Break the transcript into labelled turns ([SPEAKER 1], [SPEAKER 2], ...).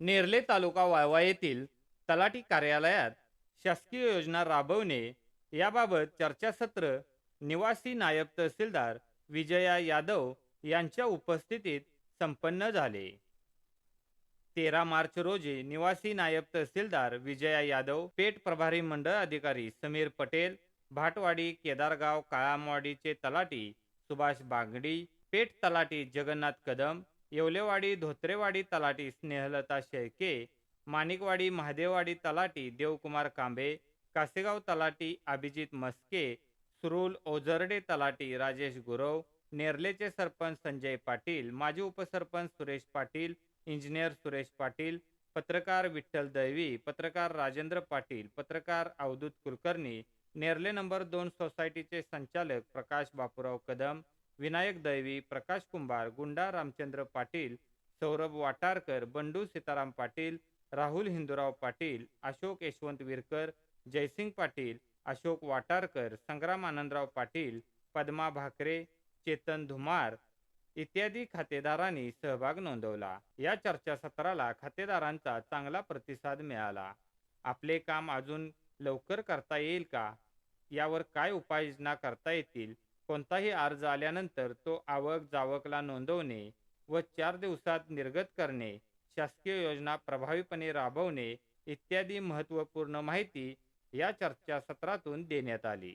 [SPEAKER 1] नेरले तालुका वाळवा येथील तलाठी कार्यालयात शासकीय योजना राबवणे याबाबत चर्चासत्र निवासी नायब तहसीलदार विजया यादव यांच्या उपस्थितीत संपन्न झाले. तेरा मार्च रोजी निवासी नायब तहसीलदार विजया यादव पेठ प्रभारी मंडळ अधिकारी समीर पटेल भाटवाडी केदारगाव काळामवाडीचे तलाटी सुभाष बागडी पेठ तलाटी जगन्नाथ कदम येवलेवाडी धोत्रेवाडी तलाटी स्नेहलता शेळके माणिकवाडी महादेववाडी तलाटी देवकुमार कांबे कासेगाव तलाटी अभिजित मस्के सुरुल ओझरडे तलाटी राजेश गुरव नेरलेचे सरपंच संजय पाटील माजी उपसरपंच सुरेश पाटील इंजिनियर सुरेश पाटील पत्रकार विठ्ठल दैवी पत्रकार राजेंद्र पाटील पत्रकार अवधूत कुलकर्णी नेरले नंबर दोन सोसायटीचे संचालक प्रकाश बापूराव कदम विनायक दैवी प्रकाश कुंभार गुंडा रामचंद्र पाटील सौरभ वाटारकर बंडू सीताराम पाटील राहुल हिंदूराव पाटील अशोक यशवंत विरकर जयसिंग पाटील अशोक वाटारकर संग्राम आनंदराव पाटील पद्मा भाकरे चेतन धुमार इत्यादी खातेदारांनी सहभाग नोंदवला. या चर्चासत्राला खातेदारांचा चांगला प्रतिसाद मिळाला. आपले काम अजून लवकर करता येईल का? यावर काय उपाययोजना करता येतील? कोणताही अर्ज आल्यानंतर तो आवक जावकला नोंदवणे व चार दिवसात निर्गत करणे शासकीय योजना प्रभावीपणे राबवणे इत्यादी महत्त्वपूर्ण माहिती या चर्चासत्रातून देण्यात आली.